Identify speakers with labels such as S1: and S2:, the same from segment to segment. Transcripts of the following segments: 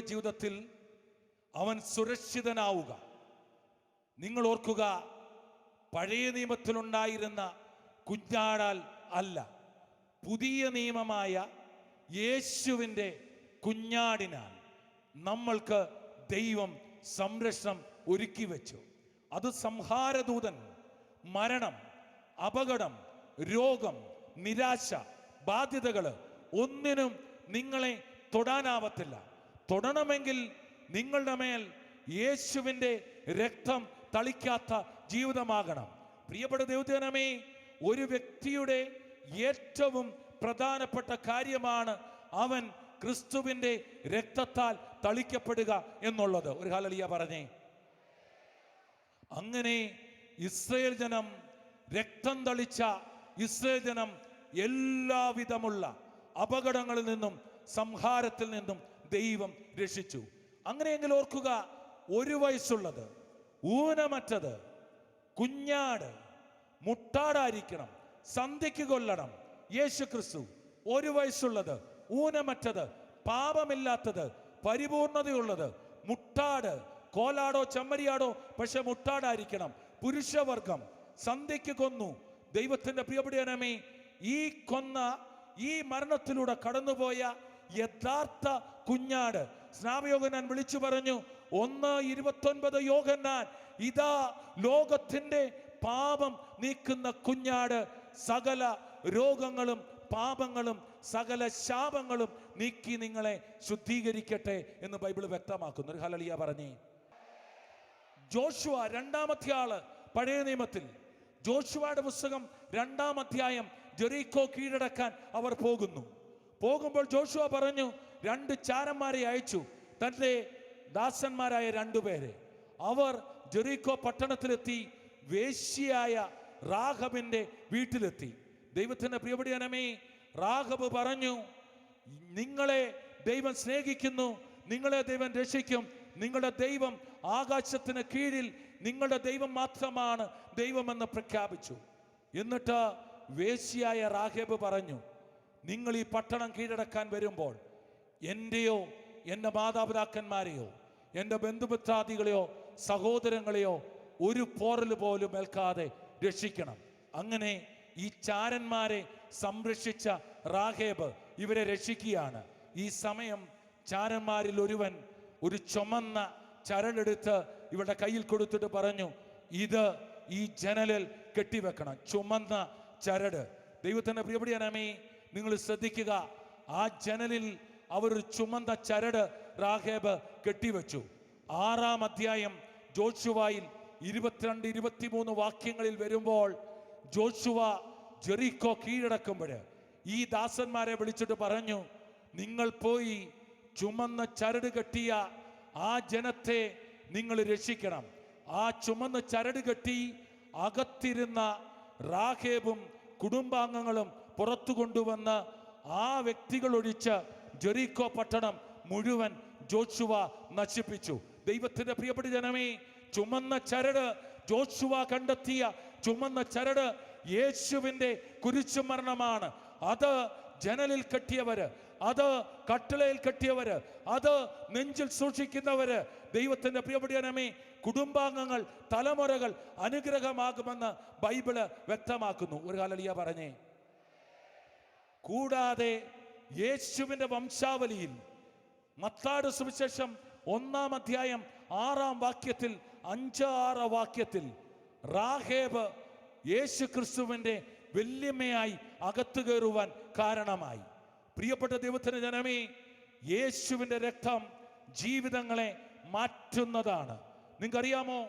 S1: ജീവിതത്തിൽ അവൻ സുരക്ഷിതനാവുക. നിങ്ങൾ ഓർക്കുക പഴയ നിയമത്തിലുണ്ടായിരുന്ന കുഞ്ഞാടാൽ അല്ല പുതിയ നിയമമായ യേശുവിന്റെ കുഞ്ഞാടിനാൽ നമ്മൾക്ക് ദൈവം സംരക്ഷണം ഒരുക്കി വെച്ചു. അത് സംഹാരദൂതൻ മരണം അപകടം രോഗം നിരാശ ബാധ്യതകൾ ഒന്നിനും നിങ്ങളെ തൊടാനാവത്തില്ല. തൊടണമെങ്കിൽ നിങ്ങളുടെ മേൽ യേശുവിന്റെ രക്തം തളിക്കാത്ത ജീവിതമാകണം. പ്രിയപ്പെട്ട ദൈവജനമേ ഒരു വ്യക്തിയുടെ ഏറ്റവും പ്രധാനപ്പെട്ട കാര്യമാണ് അവൻ ക്രിസ്തുവിന്റെ രക്തത്താൽ തളിക്കപ്പെടുക എന്നുള്ളത്. ഒരു ഹാലലിയ പറഞ്ഞേ. അങ്ങനെ ഇസ്രയേൽ ജനം രക്തം തളിച്ച ഇസ്രയേൽ ജനം എല്ലാവിധമുള്ള അപകടങ്ങളിൽ നിന്നും സംഹാരത്തിൽ നിന്നും ദൈവം രക്ഷിച്ചു. അങ്ങനെയെങ്കിൽ ഓർക്കുക ഒരു വയസ്സുള്ളത് ഊനമറ്റത് കുഞ്ഞാട് മുട്ടാടായിരിക്കണം സന്ധ്യയ്ക്ക് കൊല്ലണം യേശു ക്രിസ്തു ഒരു വയസ്സുള്ളത് ഊനമറ്റത് പാപമില്ലാത്തത് പരിപൂർണതയുള്ളത് മുട്ടാട് കോലാടോ ചെമ്മരിയാടോ പക്ഷെ മുട്ടാടായിരിക്കണം പുരുഷവർഗം സന്ധ്യയ്ക്ക് കൊന്നു. ദൈവത്തിന്റെ പ്രിയപ്പെടിയനമേ ഈ കൊന്ന ഈ മരണത്തിലൂടെ കടന്നുപോയ യഥാർത്ഥ കുഞ്ഞാട്. സ്നാപയോഗനാൻ വിളിച്ചു പറഞ്ഞു ഒന്ന് ഇരുപത്തൊൻപത് യോഗന്നാൻ ഇതാ ലോകത്തിന്റെ പാപം നീക്കുന്ന കുഞ്ഞാട്. സകല രോഗങ്ങളും പാപങ്ങളും സകല ശാപങ്ങളും നീക്കി നിങ്ങളെ ശുദ്ധീകരിക്കട്ടെ എന്ന് ബൈബിൾ വ്യക്തമാക്കുന്നു. ഒരു ഹലളിയ പറഞ്ഞേ. ജോഷുവ രണ്ടാമത്തെ ആൾ പഴയ നിയമത്തിൽ ജോഷുവയുടെ പുസ്തകം രണ്ടാം അധ്യായം ജെറീക്കോ കീഴടക്കാൻ അവർ പോകുന്നു. പോകുമ്പോൾ ജോഷുവ പറഞ്ഞു രണ്ട് ചാരന്മാരെ അയച്ചു. തന്റെ ദാസന്മാരായ രണ്ടുപേരെ അവർ ജെറീക്കോ പട്ടണത്തിലെത്തി വേശ്യയായ റാഘബിന്റെ വീട്ടിലെത്തി. ദൈവത്തിന്റെ പ്രിയപടിയനമേ റാഹബ് പറഞ്ഞു നിങ്ങളെ ദൈവം സ്നേഹിക്കുന്നു നിങ്ങളെ ദൈവം രക്ഷിക്കും നിങ്ങളുടെ ദൈവം ആകാശത്തിന് കീഴിൽ നിങ്ങളുടെ ദൈവം മാത്രമാണ് ദൈവമെന്ന് പ്രഖ്യാപിച്ചു. എന്നിട്ട് വേശ്യയായ റാഹേബ് പറഞ്ഞു നിങ്ങൾ ഈ പട്ടണം കീഴടക്കാൻ വരുമ്പോൾ എന്റെയോ എന്റെ മാതാപിതാക്കന്മാരെയോ എന്റെ ബന്ധുമിത്രാദികളെയോ സഹോദരങ്ങളെയോ ഒരു പോറൽ പോലും ഏൽക്കാതെ രക്ഷിക്കണം. അങ്ങനെ ഈ ചാരന്മാരെ സംരക്ഷിച്ച റാഹേബ് ഇവരെ രക്ഷിക്കുകയാണ്. ഈ സമയം ചാരന്മാരിൽ ഒരുവൻ ഒരു ചുമന്ന ചരടെടുത്ത് ഇവരുടെ കയ്യിൽ കൊടുത്തിട്ട് പറഞ്ഞു ഇത് ഈ ജനലിൽ കെട്ടിവെക്കണം. ചുമന്ന ചരട്. ദൈവത്തിന്റെ പ്രിയപടിയാണമേ നിങ്ങൾ ശ്രദ്ധിക്കുക. ആ ജനലിൽ അവർ ചുമന്ത ചരട് റാഹേബ് കെട്ടിവെച്ചു. ആറാം അധ്യായം ജോഷുവായിൽ ഇരുപത്തിരണ്ട് ഇരുപത്തിമൂന്ന് വാക്യങ്ങളിൽ വരുമ്പോൾ ജോഷുവ ജെറിക്കോ കീഴടക്കുമ്പോൾ ഈ ദാസന്മാരെ വിളിച്ചിട്ട് പറഞ്ഞു നിങ്ങൾ പോയി ചുമന്ന ചരട് കെട്ടിയ ആ ജനത്തെ നിങ്ങൾ രക്ഷിക്കണം. ആ ചുമന്ന ചരട് കെട്ടി അകത്തിരുന്ന റാഹേബും കുടുംബാംഗങ്ങളും പുറത്തു കൊണ്ടുവന്ന് ആ വ്യക്തികൾ ഒഴിച്ച് പട്ടണം മുഴുവൻ ജോഷുവ നശിപ്പിച്ചു. ദൈവത്തിന്റെ പ്രിയപ്പെട്ട ജനമേ ചുമന്ന ചരട് ജോഷുവ കണ്ടെത്തിയ ചുമന്ന ചരട് യേശുവിന്റെ കുരിശുമരണമാണ് അത് ജനലിൽ കെട്ടിയവര് അത് കട്ടിളയിൽ കെട്ടിയവര് അത് നെഞ്ചിൽ സൂക്ഷിക്കുന്നവര്. ദൈവത്തിന്റെ പ്രിയപ്പെട്ട ജനമേ കുടുംബാംഗങ്ങൾ തലമുറകൾ അനുഗ്രഹമാകുമെന്ന് ബൈബിൾ വ്യക്തമാക്കുന്നു. ഒരു കാലലിയ പറഞ്ഞേ. കൂടാതെ യേശുവിന്റെ വംശാവലിയിൽ മത്താട് സുവിശേഷം ഒന്നാം അധ്യായം ആറാം വാക്യത്തിൽ അഞ്ച് ആറ് വാക്യത്തിൽ റാഹേബ് യേശു ക്രിസ്തുവിന്റെ വല്യമ്മയായി അകത്തു കയറുവാൻ കാരണമായി. പ്രിയപ്പെട്ട ദൈവത്തിന് ജനമേ യേശുവിന്റെ രക്തം ജീവിതങ്ങളെ മാറ്റുന്നതാണ്. നിങ്ങൾക്കറിയാമോ?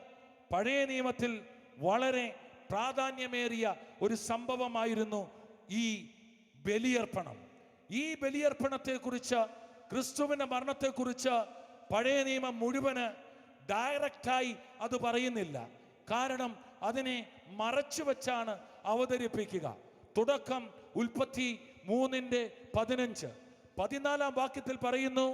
S1: പഴയ നിയമത്തിൽ വളരെ പ്രാധാന്യമേറിയ ഒരു സംഭവമായിരുന്നു ഈ ബലിയർപ്പണം. ഈ ബലിയർപ്പണത്തെക്കുറിച്ച് ക്രിസ്തുവിന്റെ മരണത്തെക്കുറിച്ച് പഴയ നിയമം മുഴുവൻ ഡയറക്റ്റായി അത് പറയുന്നില്ല. കാരണം അതിനെ മറച്ചു വെച്ചാണ് അവതരിപ്പിക്കുക. തുടക്കം ഉൽപ്പത്തി മൂന്നിന്റെ പതിനഞ്ച്. പതിനാലാം വാക്യത്തിൽ പറയുന്നു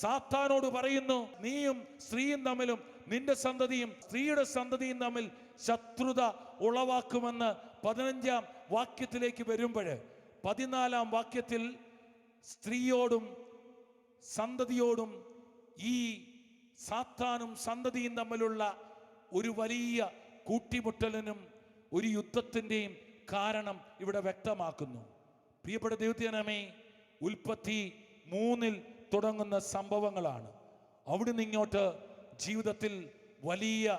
S1: സാത്താനോട് പറയുന്നു നീയും സ്ത്രീയും തമ്മിലും നിന്റെ സന്തതിയും സ്ത്രീയുടെ സന്തതിയും തമ്മിൽ ശത്രുത ഉളവാക്കുമെന്ന് പതിനഞ്ചാം വാക്യത്തിലേക്ക് വരുമ്പോൾ പതിനാലാം വാക്യത്തിൽ സ്ത്രീയോടും സന്തതിയോടും ഈ സാത്താനും സന്തതിയും തമ്മിലുള്ള ഒരു വലിയ കൂട്ടിമുട്ടലിനും ഒരു യുദ്ധത്തിന്റെയും കാരണം ഇവിടെ വ്യക്തമാക്കുന്നു. പ്രിയപ്പെട്ട ദൈവത്തിനമേ ഉൽപ്പത്തി മൂന്നിൽ തുടങ്ങുന്ന സംഭവങ്ങളാണ്. അവിടുന്ന് ഇങ്ങോട്ട് ജീവിതത്തിൽ വലിയ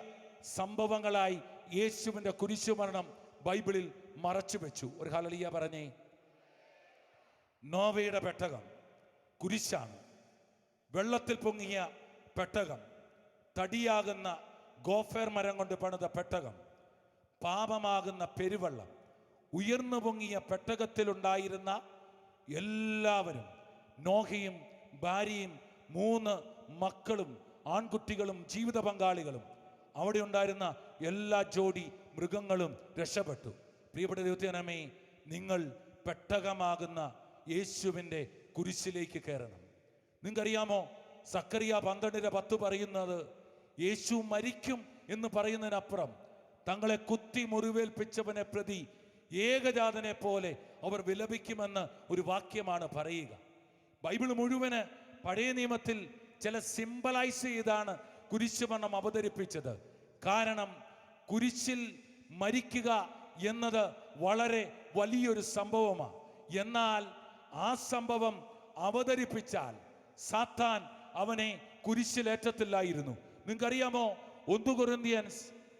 S1: സംഭവങ്ങളായി യേശുവിന്റെ കുരിശുമരണം ബൈബിളിൽ മറച്ചു വെച്ചു. ഒരു ഹലളിയ പറഞ്ഞേ നോവയുടെ പെട്ടകം കുരിശാണ്. വെള്ളത്തിൽ പൊങ്ങിയ പെട്ടകം തടിയാകുന്ന ഗോഫേർ മരം കൊണ്ട് പണിത പെട്ടകം പാപമാകുന്ന പെരുവെള്ളം ഉയർന്നു പൊങ്ങിയ പെട്ടകത്തിലുണ്ടായിരുന്ന എല്ലാവരും നോഹയും ഭാര്യയും മൂന്ന് മക്കളും ആൺകുട്ടികളും ജീവിത പങ്കാളികളും അവിടെ ഉണ്ടായിരുന്ന എല്ലാ ജോഡി മൃഗങ്ങളും രക്ഷപ്പെട്ടു. പ്രിയപ്പെട്ട ദൈവത്തിനമേ നിങ്ങൾ പെട്ടകമാകുന്ന യേശുവിന്റെ കുരിശിലേക്ക് കയറണം. നിങ്ങൾക്കറിയാമോ? സക്കറിയ പന്ത്രണ്ടിന്റെ പത്ത് പറയുന്നത് യേശു മരിക്കും എന്ന് പറയുന്നതിനപ്പുറം തങ്ങളെ കുത്തി മുറിവേൽപ്പിച്ചവനെ പ്രതി ഏകജാതനെ പോലെ അവർ വിലപിക്കുമെന്ന് ഒരു വാക്യമാണ് പറയുക. ബൈബിൾ മുഴുവൻ പഴയ നിയമത്തിൽ ചില സിംബലൈസ് ചെയ്താണ് കുരിശുമരണം അവതരിപ്പിച്ചത്. കാരണം കുരിശിൽ മരിക്കുക എന്നത് വളരെ വലിയൊരു സംഭവമാണ്. എന്നാൽ ആ സംഭവം അവതരിപ്പിച്ചാൽ സാത്താൻ അവനെ കുരിശിലേറ്റത്തില്ലായിരുന്നു നിങ്ങൾക്കറിയാമോ? ഒന്ന്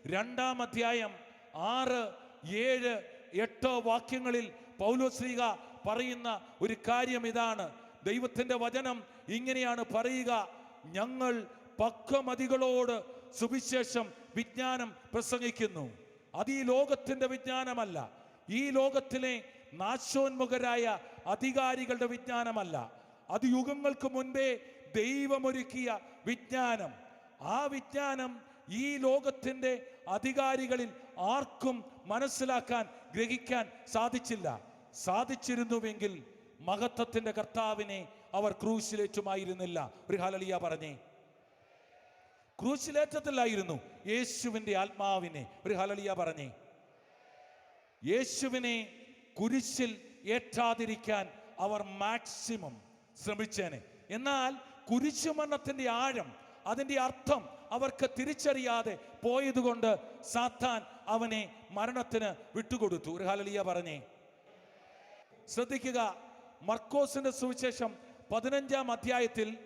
S1: രണ്ടാം അധ്യായം ആറ് ഏഴ് എട്ട് വാക്യങ്ങളിൽ പൗലോശ്രീക പറയുന്ന ഒരു കാര്യം ഇതാണ്. ദൈവത്തിന്റെ വചനം ഇങ്ങനെയാണ് പറയുക. ഞങ്ങൾ പക്വമതികളോട് സുവിശേഷം വിജ്ഞാനം പ്രസംഗിക്കുന്നു. അത് ഈ ലോകത്തിന്റെ വിജ്ഞാനമല്ല. ഈ ലോകത്തിലെ നാശോന്മുഖരായ അധികാരികളുടെ വിജ്ഞാനമല്ല. അത് യുഗങ്ങൾക്ക് മുൻപേ ദൈവമൊരുക്കിയ വിജ്ഞാനം. ആ വിജ്ഞാനം ഈ ലോകത്തിന്റെ അധികാരികളിൽ ആർക്കും മനസ്സിലാക്കാൻ ഗ്രഹിക്കാൻ സാധിച്ചില്ല. സാധിച്ചിരുന്നുവെങ്കിൽ മഹത്വത്തിന്റെ കർത്താവിനെ അവർ ക്രൂശിലേറ്റുമായിരുന്നില്ല. ഒരു ഹലലിയ പറഞ്ഞേ. ക്രൂശിലേറ്റത്തിലായിരുന്നു യേശുവിന്റെ ആത്മാവിനെ. ഒരു ഹലലിയ പറഞ്ഞേ. യേശുവിനെ കുരിശിൽ ഏറ്റാതിരിക്കാൻ അവർ മാക്സിമം ശ്രമിച്ചേനെ. എന്നാൽ കുരിശുമരണത്തിന്റെ ആഴം അതിന്റെ അർത്ഥം അവർക്ക് തിരിച്ചറിയാതെ പോയതുകൊണ്ട് സാത്താൻ അവനെ മരണത്തിന് വിട്ടുകൊടുത്തു. ഒരു ഹലലിയ പറഞ്ഞേ. ശ്രദ്ധിക്കുക മർക്കോസിന്റെ സുവിശേഷം പതിനഞ്ചാം അധ്യായത്തിൽ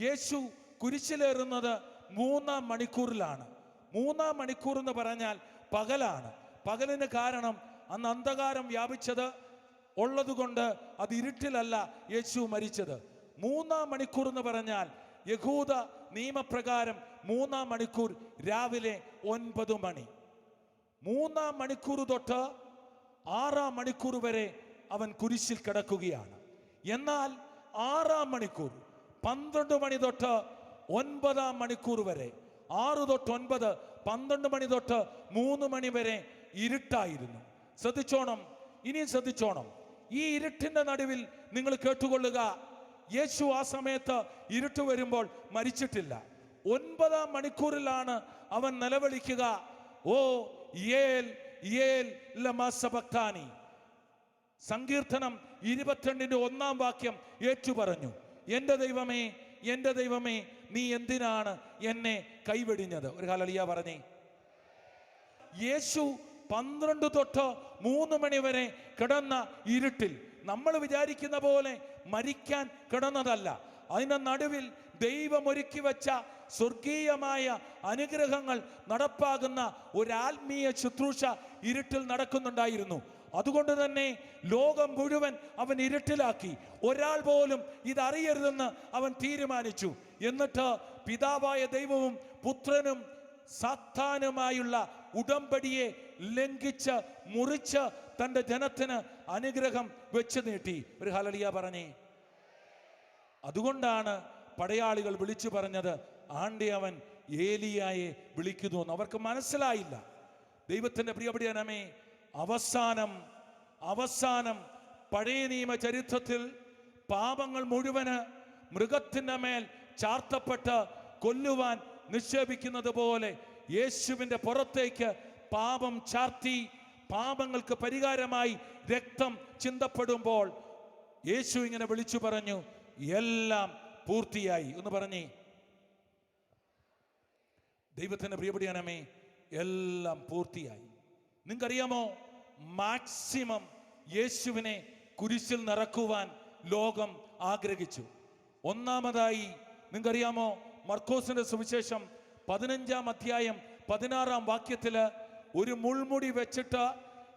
S1: യേശു കുരിശിലേറുന്നത് മൂന്നാം മണിക്കൂറിലാണ്. മൂന്നാം മണിക്കൂർ എന്ന് പറഞ്ഞാൽ പകലാണ്. പകലിന് കാരണം അന്ന് അന്ധകാരം വ്യാപിച്ചത് ഉള്ളതുകൊണ്ട് അത് ഇരുട്ടിലല്ല യേശു മരിച്ചത്. മൂന്നാം മണിക്കൂർ എന്ന് പറഞ്ഞാൽ യഹൂദ നിയമപ്രകാരം മൂന്നാം മണിക്കൂർ രാവിലെ ഒൻപത് മണി. മൂന്നാം മണിക്കൂർ തൊട്ട് ആറാം മണിക്കൂർ വരെ അവൻ കുരിശിൽ കിടക്കുകയാണ്. എന്നാൽ ആറാം മണിക്കൂർ പന്ത്രണ്ട് മണി തൊട്ട് ഒൻപതാം മണിക്കൂർ വരെ ആറ് തൊട്ട് ഒൻപത് പന്ത്രണ്ട് മണി തൊട്ട് മൂന്ന് മണി വരെ ഇരുട്ടായിരുന്നു. ശ്രദ്ധിച്ചോണം ഇനിയും ശ്രദ്ധിച്ചോണം. ഈ ഇരുട്ടിന്റെ നടുവിൽ നിങ്ങൾ കേട്ടുകൊള്ളുക. യേശു ആ സമയത്ത് ഇരുട്ട് വരുമ്പോൾ മരിച്ചിട്ടില്ല. ഒൻപതാം മണിക്കൂറിലാണ് അവൻ നിലവിളിക്കുക. ഓ ഏൽ ഏൽ ലമാസഭക്താനി സങ്കീർത്തനം ഇരുപത്തിരണ്ടിന്റെ ഒന്നാം വാക്യം ഏറ്റുപറഞ്ഞു. എന്റെ ദൈവമേ എന്റെ ദൈവമേ നീ എന്തിനാണ് എന്നെ കൈവെടിഞ്ഞത്? ഒരു കാലിയ പറഞ്ഞേ. യേശു പന്ത്രണ്ട് തൊട്ട് മൂന്ന് മണി വരെ കിടന്ന ഇരുട്ടിൽ. നമ്മൾ വിചാരിക്കുന്ന പോലെ മരിക്കാൻ കിടന്നതല്ല. അതിന്റെ നടുവിൽ ദൈവം ഒരുക്കി വെച്ച സ്വർഗീയമായ അനുഗ്രഹങ്ങൾ നടപ്പാകുന്ന ഒരു ആത്മീയ ശുശ്രൂഷ ഇരുട്ടിൽ നടക്കുന്നുണ്ടായിരുന്നു. അതുകൊണ്ട് തന്നെ ലോകം മുഴുവൻ അവൻ ഇരുട്ടിലാക്കി. ഒരാൾ പോലും ഇതറിയരുതെന്ന് അവൻ തീരുമാനിച്ചു. എന്നിട്ട് പിതാവായ ദൈവവും പുത്രനും സാത്താനുമായുള്ള ഉടമ്പടിയെ ലംഘിച്ച് മുറിച്ച് തന്റെ ജനത്തിന് അനുഗ്രഹം വെച്ച് നീട്ടി. ഒരു ഹലലിയ പറഞ്ഞേ. അതുകൊണ്ടാണ് പടയാളികൾ വിളിച്ചു പറഞ്ഞത് ആണ്ടി അവൻ ഏലിയായെ വിളിക്കുന്നു എന്ന്. അവർക്ക് മനസ്സിലായില്ല. ദൈവത്തിന്റെ പ്രിയപടിയനമേ അവസാനം അവസാനം പഴയ നിയമ ചരിത്രത്തിൽ പാപങ്ങൾ മുഴുവൻ മൃഗത്തിന്റെ മേൽ ചാർത്തപ്പെട്ട് കൊല്ലുവാൻ നിക്ഷേപിക്കുന്നത് പോലെ യേശുവിന്റെ പുറത്തേക്ക് പാപം ചാർത്തി പാപങ്ങൾക്ക് പരിഹാരമായി രക്തം ചിന്തപ്പെടുമ്പോൾ യേശു ഇങ്ങനെ വിളിച്ചു പറഞ്ഞു എല്ലാം പൂർത്തിയായി. എന്ന് പറഞ്ഞേ ദൈവത്തിന്റെ പ്രിയപടിയാനമേ എല്ലാം പൂർത്തിയായി. നിങ്ങൾക്കറിയാമോ മാക്സിമം യേശുവിനെ കുരിശിൽ നിറക്കുവാൻ ലോകം ആഗ്രഹിച്ചു. ഒന്നാമതായി നിങ്ങൾക്കറിയാമോ മർക്കോസിന്റെ സുവിശേഷം പതിനഞ്ചാം അധ്യായം പതിനാറാം വാക്യത്തിൽ ഒരു മുൾമുടി വെച്ചിട്ട്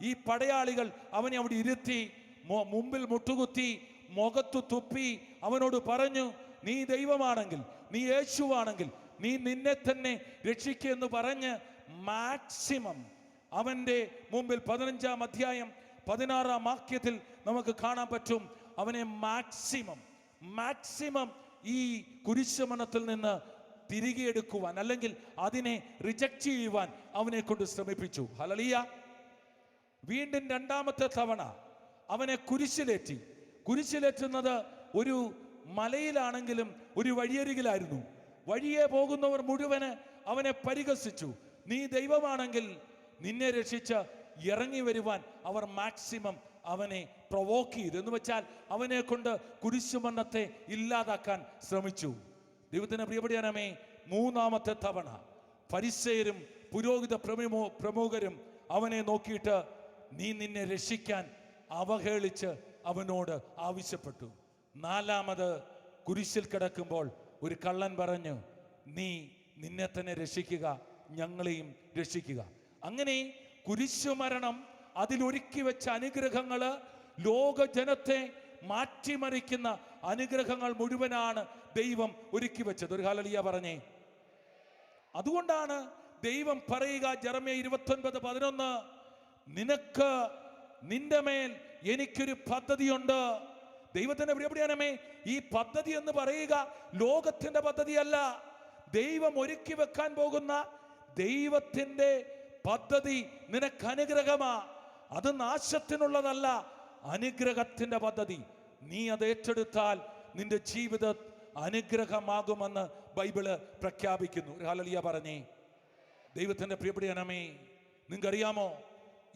S1: ഈ പടയാളികൾ അവനെ അവിടെ ഇരുത്തി മുമ്പിൽ മുട്ടുകുത്തി മുഖത്തു തുപ്പി അവനോട് പറഞ്ഞു നീ ദൈവമാണെങ്കിൽ നീ യേശുവാണെങ്കിൽ നീ നിന്നെ തന്നെ രക്ഷിക്കുക എന്ന് പറഞ്ഞ് മാക്സിമം അവന്റെ മുമ്പിൽ പതിനഞ്ചാം അധ്യായം പതിനാറാം വാക്യത്തിൽ നമുക്ക് കാണാൻ പറ്റും. അവനെ മാക്സിമം മാക്സിമം ഈ കുരിശമനത്തിൽ നിന്ന് തിരികെ എടുക്കുവാൻ അല്ലെങ്കിൽ അതിനെ റിജക്റ്റ് ചെയ്യുവാൻ അവനെ കൊണ്ട് ശ്രമിപ്പിച്ചു. ഹലലിയ വീണ്ടും രണ്ടാമത്തെ തവണ അവനെ കുരിശിലേറ്റി. കുരിശിലേറ്റുന്നത് ഒരു മലയിലാണെങ്കിലും ഒരു വഴിയരികിലായിരുന്നു. വഴിയെ പോകുന്നവർ മുഴുവൻ അവനെ പരിഹസിച്ചു. നീ ദൈവമാണെങ്കിൽ നിന്നെ രക്ഷിച്ച് ഇറങ്ങി വരുവാൻ അവർ മാക്സിമം അവനെ പ്രൊവോക്ക് ചെയ്തു. എന്ന് വെച്ചാൽ അവനെ കൊണ്ട് കുരിശുമണ്ണത്തെ ഇല്ലാതാക്കാൻ ശ്രമിച്ചു. ദൈവത്തിന് പ്രിയപ്പെടിയാനമേ മൂന്നാമത്തെ തവണ പരിസയരും പുരോഹിത പ്രമുഖ പ്രമുഖരും അവനെ നോക്കിയിട്ട് നീ നിന്നെ രക്ഷിക്കാൻ അവഹേളിച്ച് അവനോട് ആവശ്യപ്പെട്ടു. നാലാമത് കുരിശിൽ കിടക്കുമ്പോൾ ഒരു കള്ളൻ പറഞ്ഞു നീ നിന്നെ തന്നെ രക്ഷിക്കുക ഞങ്ങളെയും രക്ഷിക്കുക. അങ്ങനെ കുരിശുമരണം അതിലൊരുക്കി വെച്ച അനുഗ്രഹങ്ങൾ ലോക ജനത്തെ മാറ്റിമറിക്കുന്ന അനുഗ്രഹങ്ങൾ മുഴുവനാണ് ദൈവം ഒരുക്കി വെച്ചത്. ഒരു ഹാലലിയ പറഞ്ഞേ. അതുകൊണ്ടാണ് ദൈവം പറയുക ജറമേ ഇരുപത്തൊൻപത് പതിനൊന്ന് നിനക്ക് നിന്റെ മേൽ എനിക്കൊരു പദ്ധതിയുണ്ട്. ദൈവത്തിന്റെ പ്രിയപ്രിയാനമേ ഈ പദ്ധതി എന്ന് പറയുക ലോകത്തിന്റെ പദ്ധതിയല്ല. ദൈവം ഒരുക്കി വെക്കാൻ പോകുന്ന ദൈവത്തിന്റെ പദ്ധതി നിനക്ക് അനുഗ്രഹമാ. അത് നാശത്തിനുള്ളതല്ല അനുഗ്രഹത്തിന്റെ പദ്ധതി. നീ അത് ഏറ്റെടുത്താൽ നിന്റെ ജീവിത അനുഗ്രഹമാകുമെന്ന് ബൈബിൾ പ്രഖ്യാപിക്കുന്നു. ഹാലലിയ പറഞ്ഞേ. ദൈവത്തിന്റെ പ്രിയപ്പെടിയാനമേ നിങ്ങൾക്കറിയാമോ?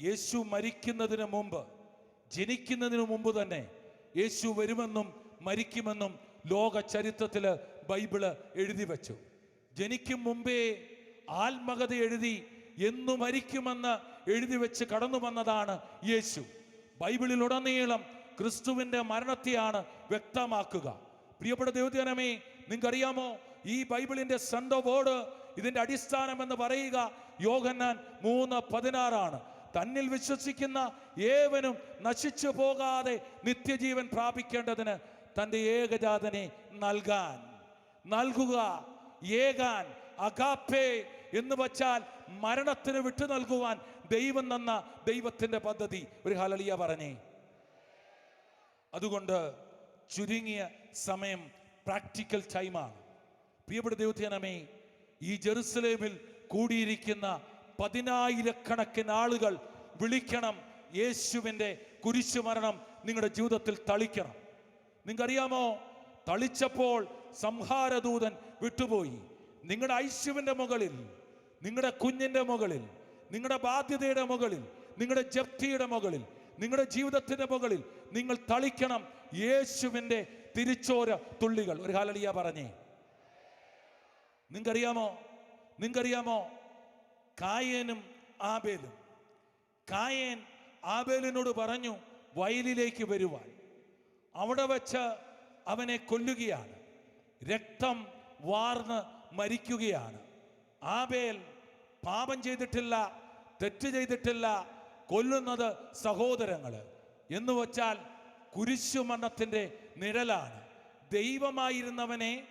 S1: യേശു മരിക്കുന്നതിന് മുമ്പ് ജനിക്കുന്നതിന് മുമ്പ് തന്നെ യേശു വരുമെന്നും മരിക്കുമെന്നും ലോക ചരിത്രത്തിൽ ബൈബിൾ എഴുതി വെച്ചു. ജനിക്കും മുമ്പേ ആത്മകഥ എഴുതി എന്നു മരിക്കുമെന്ന് എഴുതി വെച്ച് കടന്നു വന്നതാണ് യേശു. ബൈബിളിലുടനീളം ക്രിസ്തുവിന്റെ മരണത്തെയാണ് വ്യക്തമാക്കുക. പ്രിയപ്പെട്ട ദൈവജനമേ നിങ്ങൾക്കറിയാമോ? ഈ ബൈബിളിന്റെ സെൻഡോ ബോർഡ് ഇതിന്റെ അടിസ്ഥാനം എന്ന് പറയുക യോഗന്നാൻ മൂന്ന് പതിനാറാണ്. തന്നിൽ വിശ്വസിക്കുന്ന ഏവനും നശിച്ചു പോകാതെ നിത്യജീവൻ പ്രാപിക്കേണ്ടതിന് തന്റെ ഏകജാതനെ നൽകാൻ. നൽകുക ഏകാൻ അഗാപ്പേ എന്ന് വച്ചാൽ മരണത്തിന് വിട്ടു നൽകുവാൻ ദൈവം തന്ന ദൈവത്തിന്റെ പദ്ധതി. ഒരു ഹലളിയ പറഞ്ഞേ. അതുകൊണ്ട് ചുരുങ്ങിയ സമയം പ്രാക്ടിക്കൽ ടൈമാണ്. പ്രിയപ്പെട്ട ദൈവത്തിനമേ ഈ ജെറുസലേമിൽ കൂടിയിരിക്കുന്ന പതിനായിരക്കണക്കിന് ആളുകൾ വിളിക്കണം. യേശുവിന്റെ കുരിശുമരണം നിങ്ങളുടെ ജീവിതത്തിൽ തളിക്കണം. നിങ്ങൾക്കറിയാമോ? തളിച്ചപ്പോൾ സംഹാരദൂതൻ വിട്ടുപോയി. നിങ്ങളുടെ ഐശ്വവിന്റെ മുകളിൽ നിങ്ങളുടെ കുഞ്ഞിന്റെ മുകളിൽ നിങ്ങളുടെ ബാധ്യതയുടെ മുകളിൽ നിങ്ങളുടെ ജപ്തിയുടെ മുകളിൽ നിങ്ങളുടെ ജീവിതത്തിന്റെ മുകളിൽ നിങ്ങൾ തളിക്കണം യേശുവിന്റെ തിരിച്ചോര തുള്ളികൾ. ഒരു ഹാലലിയ പറഞ്ഞേ. നിങ്ങൾക്കറിയാമോ? നിങ്ങൾക്കറിയാമോ? കായേനും ആബേലും കായേൻ ആബേലിനോട് പറഞ്ഞു വയലിലേക്ക് വരുവാൻ. അവിടെ വെച്ച് അവനെ കൊല്ലുകയാണ്. രക്തം വാർന്ന് മരിക്കുകയാണ്. ആബേൽ പാപം ചെയ്തിട്ടില്ല. തെറ്റ് ചെയ്തിട്ടില്ല കൊല്ലുന്നത് സഹോദരങ്ങൾ. എന്ന് വച്ചാൽ കുരിശുമരണത്തിന്റെ നിഴലാണ്. ദൈവമായിരുന്നവനെ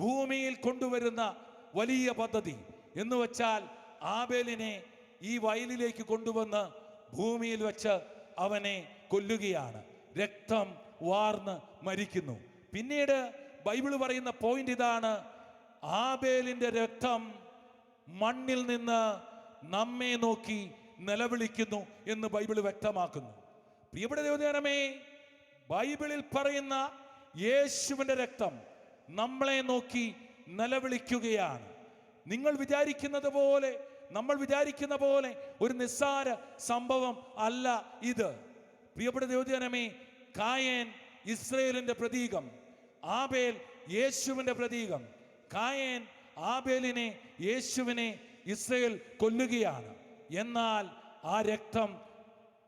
S1: ഭൂമിയിൽ കൊണ്ടുവരുന്ന വലിയ പദ്ധതി. എന്ന് വച്ചാൽ ആബേലിനെ ഈ വയലിലേക്ക് കൊണ്ടുവന്ന് ഭൂമിയിൽ വെച്ച് അവനെ കൊല്ലുകയാണ്. രക്തം വാർന്ന് മരിക്കുന്നു. പിന്നീട് ബൈബിൾ പറയുന്ന പോയിന്റ് ഇതാണ് ആബേലിന്റെ രക്തം മണ്ണിൽ നിന്ന് നമ്മെ നോക്കി നിലവിളിക്കുന്നു എന്ന് ബൈബിൾ വ്യക്തമാക്കുന്നു. പ്രിയപ്പെട്ട ദേവദാനമേ ബൈബിളിൽ പറയുന്ന യേശുവിന്റെ രക്തം നമ്മളെ നോക്കി നിലവിളിക്കുകയാണ്. നിങ്ങൾ വിചാരിക്കുന്നത് പോലെ നമ്മൾ വിചാരിക്കുന്ന പോലെ ഒരു നിസ്സാര സംഭവം അല്ല ഇത്. പ്രിയപ്പെട്ട ദേവദാനമേ കായൻ ഇസ്രയേലിന്റെ പ്രതീകം ആബേൽ യേശുവിന്റെ പ്രതീകം. കായൻ ആബേലിനെ യേശുവിനെ ഇസ്രയേൽ കൊല്ലുകയാണ്. എന്നാൽ ആ രക്തം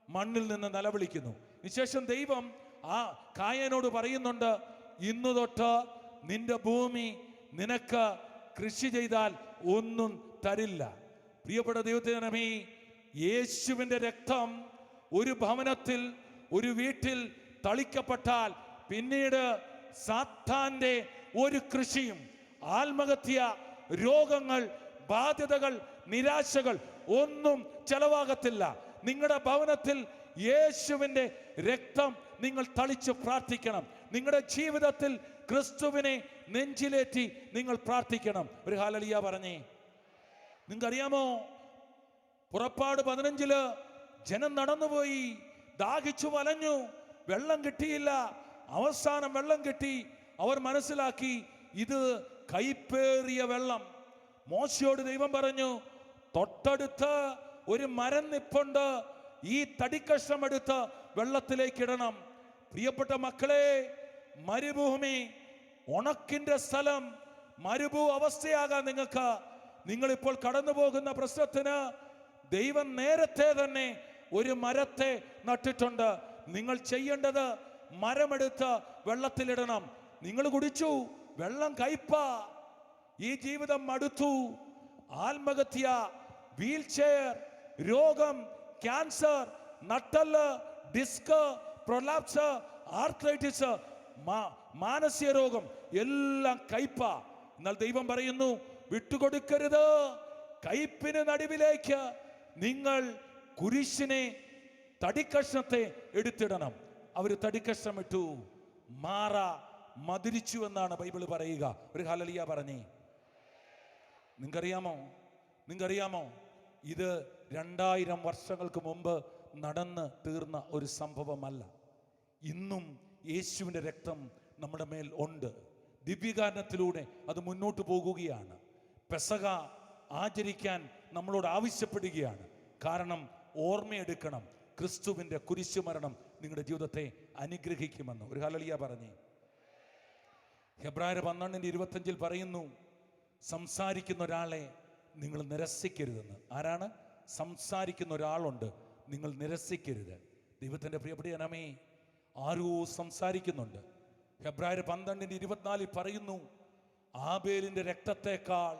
S1: മണ്ണിൽ നിന്ന് നിലവിളിക്കുന്നു. വിശേഷം ദൈവം ആ കായനോട് പറയുന്നുണ്ട് ഇന്നു തൊട്ട് നിന്റെ ഭൂമി നിനക്ക് കൃഷി ചെയ്താൽ ഒന്നും തരില്ല. പ്രിയപ്പെട്ട ദൈവത്തിനമേ യേശുവിന്റെ രക്തം ഒരു ഭവനത്തിൽ ഒരു വീട്ടിൽ തളിക്കപ്പെട്ടാൽ പിന്നീട് സാത്താന്റെ ഒരു കൃഷിയും ആത്മഹത്യ രോഗങ്ങൾ ബാധ്യതകൾ നിരാശകൾ ഒന്നും ചെലവാകത്തില്ല. നിങ്ങളുടെ ഭവനത്തിൽ യേശുവിന്റെ രക്തം നിങ്ങൾ തളിച്ച് പ്രാർത്ഥിക്കണം. നിങ്ങളുടെ ജീവിതത്തിൽ ക്രിസ്തുവിനെ നെഞ്ചിലേറ്റി നിങ്ങൾ പ്രാർത്ഥിക്കണം. ഒരു ഹാലലിയ പറഞ്ഞേ. നിങ്ങൾക്കറിയാമോ പുറപ്പാട് പതിനഞ്ചിൽ ജനം നടന്നുപോയി ദാഹിച്ചു വലഞ്ഞു വെള്ളം കിട്ടിയില്ല. അവസാനം വെള്ളം കിട്ടി. അവർ മനസ്സിലാക്കി ഇത് കൈപ്പേറിയ വെള്ളം. മോശയോട് ദൈവം പറഞ്ഞു തൊട്ടടുത്ത് ഒരു മരം നിപ്പുണ്ട്. ഈ തടിക്കഷ്ണം എടുത്ത് വെള്ളത്തിലേക്ക് ഇടണം. പ്രിയപ്പെട്ട മക്കളെ മരുഭൂമി ഉണക്കിന്റെ സ്ഥലം മരുഭൂ അവസ്ഥയാകാൻ നിങ്ങൾക്ക്. നിങ്ങളിപ്പോൾ കടന്നു പോകുന്ന പ്രശ്നത്തിന് ദൈവം നേരത്തെ തന്നെ ഒരു മരത്തെ നട്ടിട്ടുണ്ട്. നിങ്ങൾ ചെയ്യേണ്ടത് മരമെടുത്ത് വെള്ളത്തിലിടണം. നിങ്ങൾ കുടിച്ചു വെള്ളം കയ്പ ഈ ജീവിതം മടുത്തു. ആത്മഹത്യ വീൽ ചെയർ രോഗം ക്യാൻസർ നട്ടൽ ഡിസ്ക് പ്രൊലാപ്സ് ആർത്രൈറ്റിസ് മാനസിക രോഗം എല്ലാം കയ്പ. എന്നാൽ ദൈവം പറയുന്നു വിട്ടുകൊടുക്കരുത്. കയ്പിന് നടുവിലേക്ക് നിങ്ങൾ കുരിശിനെ തടിക്കഷ്ണത്തെ എടുത്തിടണം. അവർ തടിക്കഷ്ണം ഇട്ടു. മാറ മതിരിച്ചു എന്നാണ് ബൈബിൾ പറയുക. ഒരു ഹലലിയ പറഞ്ഞേ. നിങ്ങൾക്കറിയാമോ? നിങ്ങൾക്കറിയാമോ? ഇത് രണ്ടായിരം വർഷങ്ങൾക്ക് മുമ്പ് നടന്ന് തീർന്ന ഒരു സംഭവമല്ല. ഇന്നും യേശുവിന്റെ രക്തം നമ്മുടെ മേൽ ഉണ്ട്. ദിവ്യകാരണത്തിലൂടെ അത് മുന്നോട്ട് പോകുകയാണ്. പെസക ആചരിക്കാൻ നമ്മളോട് ആവശ്യപ്പെടുകയാണ്. കാരണം ഓർമ്മയെടുക്കണം ക്രിസ്തുവിന്റെ കുരിശുമരണം നിങ്ങളുടെ ജീവിതത്തെ അനുഗ്രഹിക്കുമെന്ന്. ഒരു ഹലളിയ പറഞ്ഞേ. ഹെബ്രായർ പന്ത്രണ്ടിന്റെ ഇരുപത്തഞ്ചിൽ പറയുന്നു സംസാരിക്കുന്ന ഒരാളെ നിങ്ങൾ നിരസിക്കരുതെന്ന്. ആരാണ്? സംസാരിക്കുന്ന ഒരാളുണ്ട്. നിങ്ങൾ നിരസിക്കരുത്. ദൈവത്തിന്റെ പ്രിയപ്പെട്ട ജനമേ ആരോ സംസാരിക്കുന്നുണ്ട്. ഫെബ്രുവരി പന്ത്രണ്ടിന്റെ ഇരുപത്തിനാലിൽ പറയുന്നു ആബേലിന്റെ രക്തത്തെക്കാൾ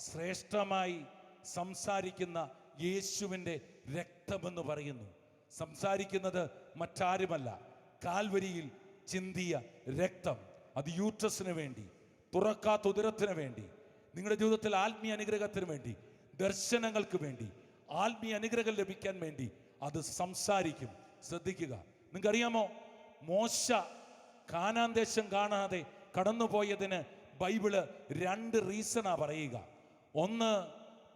S1: ശ്രേഷ്ഠമായി സംസാരിക്കുന്ന യേശുവിന്റെ രക്തമെന്ന് പറയുന്നു. സംസാരിക്കുന്നത് മറ്റാരുമല്ല കാൽവരിയിൽ ചിന്തിയ രക്തം. അത് യൂട്രസിന് വേണ്ടി തുറക്കാത്ത ഉദരത്തിന് വേണ്ടി. നിങ്ങളുടെ ജീവിതത്തിൽ ആത്മീയ അനുഗ്രഹത്തിന് വേണ്ടി ദർശനങ്ങൾക്ക് വേണ്ടി ആത്മീയ അനുഗ്രഹം ലഭിക്കാൻ വേണ്ടി അത് സംസാരിക്കും. ശ്രദ്ധിക്കുക. നിങ്ങൾക്കറിയാമോ? മോശ കാനാന്തേശം കാണാതെ കടന്നുപോയതിന് ബൈബിൾ രണ്ട് റീസണാ പറയുക. ഒന്ന്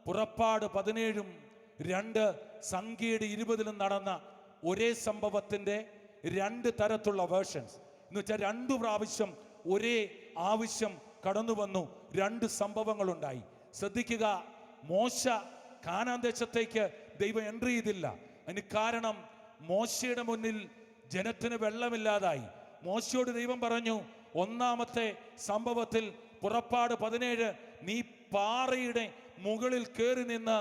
S1: പുറപ്പാട് പതിനേഴും രണ്ട് സംഖ്യയുടെ ഇരുപതിലും നടന്ന ഒരേ സംഭവത്തിന്റെ രണ്ട് തരത്തിലുള്ള വേർഷൻസ് എന്ന് വെച്ചാൽ രണ്ടു പ്രാവശ്യം ഒരേ ആവശ്യം കടന്നു വന്നു. രണ്ട് സംഭവങ്ങളുണ്ടായി. ശ്രദ്ധിക്കുക മോശ കാനാന് ദേശത്തേക്ക് ദൈവം എൻട്രി ചെയ്തില്ല. അതിന് കാരണം മോശയുടെ മുന്നിൽ ജനത്തിന് വെള്ളമില്ലാതായി. മോശയോട് ദൈവം പറഞ്ഞു ഒന്നാമത്തെ സംഭവത്തിൽ പുറപ്പാട് പതിനേഴ് നീ പാറയുടെ മുകളിൽ കയറി നിന്ന്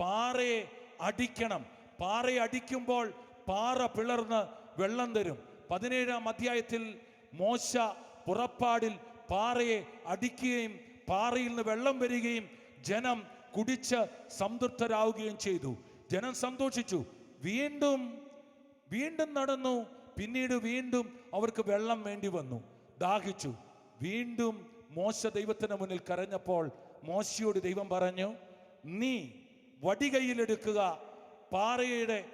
S1: പാറയെ അടിക്കണം. പാറയെ അടിക്കുമ്പോൾ പാറ പിളർന്ന് വെള്ളം തരും. പതിനേഴാം അധ്യായത്തിൽ മോശ പുറപ്പാടിൽ പാറയെ അടിക്കുകയും പാറയിൽ നിന്ന് വെള്ളം വരികയും ജനം കുടിച്ച് സംതൃപ്തരാവുകയും ചെയ്തു. ജനം സന്തോഷിച്ചു. വീണ്ടും വീണ്ടും നടന്നു. പിന്നീട് വീണ്ടും അവർക്ക് വെള്ളം വേണ്ടി വന്നു. ദാഹിച്ചു. വീണ്ടും മോശ ദൈവത്തിന് മുന്നിൽ കരഞ്ഞപ്പോൾ മോശയോട് ദൈവം പറഞ്ഞു നീ വടികയിലെടുക്കുക. പാറയുടെ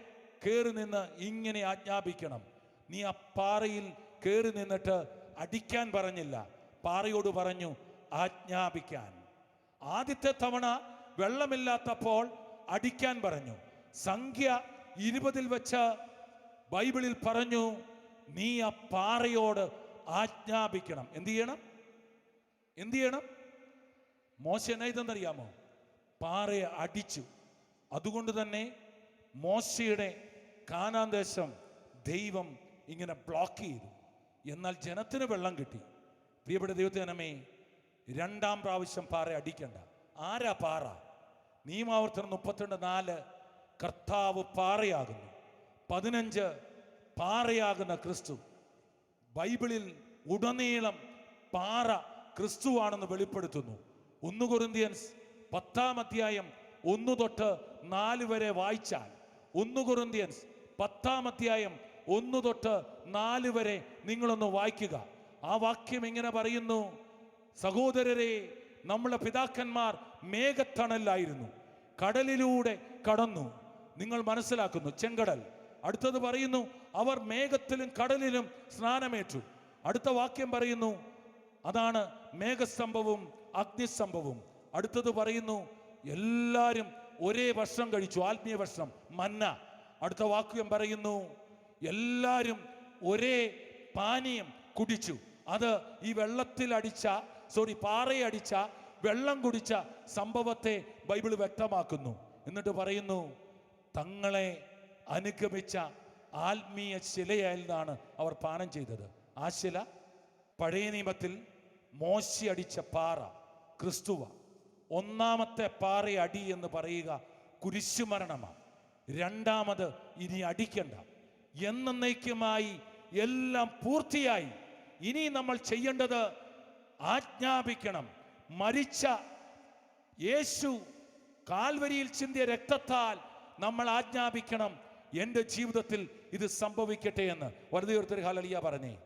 S1: കയറി നിന്ന് ഇങ്ങനെ ആജ്ഞാപിക്കണം. നീ ആ പാറയിൽ കയറി നിന്നിട്ട് അടിക്കാൻ പറഞ്ഞില്ല. പാറയോട് പറഞ്ഞു ആജ്ഞാപിക്കാൻ. ആദ്യത്തെ തവണ വെള്ളമില്ലാത്തപ്പോൾ അടിക്കാൻ പറഞ്ഞു. സംഖ്യ ഇരുപതിൽ വെച്ച് ബൈബിളിൽ പറഞ്ഞു നീ ആ പാറയോട് ആജ്ഞാപിക്കണം. എന്തു ചെയ്യണം? എന്ത് ചെയ്യണം? മോശ എന്നാ ഇതെന്നറിയാമോ പാറയെ അടിച്ചു. അതുകൊണ്ട് തന്നെ മോശയുടെ കാനാന്തേശം ദൈവം ഇങ്ങനെ ബ്ലോക്ക് ചെയ്തു. എന്നാൽ ജനത്തിന് വെള്ളം കിട്ടി. പ്രിയപ്പെട്ട ദൈവത്തെ ജനമേ രണ്ടാം പ്രാവശ്യം പാറ അടിക്കണ്ട. ആരാ പാറ? നിയമാവർത്തനം മുപ്പത്തിരണ്ട് നാല് കർത്താവ് പാറയാകുന്നു. പതിനഞ്ച് പാറയാകുന്ന ക്രിസ്തു. ബൈബിളിൽ ഉടനീളം പാറ ക്രിസ്തുവാണെന്ന് വെളിപ്പെടുത്തുന്നു. ഒന്ന് കൊറിന്ത്യൻസ് പത്താം അധ്യായം ഒന്ന് തൊട്ട് നാല് വരെ വായിച്ചാൽ ഒന്ന് കൊറിന്ത്യൻസ് പത്താം അധ്യായം ഒന്ന് തൊട്ട് നാല് വരെ നിങ്ങളൊന്ന് വായിക്കുക. ആ വാക്യം ഇങ്ങനെ പറയുന്നു? സഹോദരരെ നമ്മളെ പിതാക്കന്മാർ മേഘത്തണലായിരുന്നു കടലിലൂടെ കടന്നു. നിങ്ങൾ മനസ്സിലാക്കുന്നു ചെങ്കടൽ. അടുത്തത് പറയുന്നു അവർ മേഘത്തിലും കടലിലും സ്നാനമേറ്റു. അടുത്ത വാക്യം പറയുന്നു അതാണ് മേഘസ്തംഭവും അഗ്നിസ്തംഭവും. അടുത്തത് പറയുന്നു എല്ലാവരും ഒരേ ഭക്ഷണം കഴിച്ചു ആത്മീയ ഭക്ഷണം മന്ന. അടുത്ത വാക്യം പറയുന്നു എല്ലാവരും ഒരേ പാനീയം കുടിച്ചു. അത് ഈ വെള്ളത്തിൽ അടിച്ച സോറി പാറയടിച്ച വെള്ളം കുടിച്ച സംഭവത്തെ ബൈബിൾ വ്യക്തമാക്കുന്നു. എന്നിട്ട് പറയുന്നു തങ്ങളെ അനുഗമിച്ച ആത്മീയ ശിലയായിരുന്നാണ് അവർ പാനം ചെയ്തത്. ആ ശില പഴയ നിയമത്തിൽ മോശി അടിച്ച പാറ ക്രിസ്തുവ. ഒന്നാമത്തെ പാറ അടി എന്ന് പറയുക കുരിശുമരണമാണ് രണ്ടാമത് ഇനി അടിക്കണ്ട. എന്നേക്കുമായി എല്ലാം പൂർത്തിയായി. ഇനി നമ്മൾ ചെയ്യേണ്ടത് ആജ്ഞാപിക്കണം. മരിച്ച യേശു കാൽവരിയിൽ ചിന്തിയ രക്തത്താൽ നമ്മൾ ആജ്ഞാപിക്കണം. എന്റെ ജീവിതത്തിൽ ഇത് സംഭവിക്കട്ടെ എന്ന്. വലുതീർത്തർ ഹാലലിയ പറഞ്ഞേ.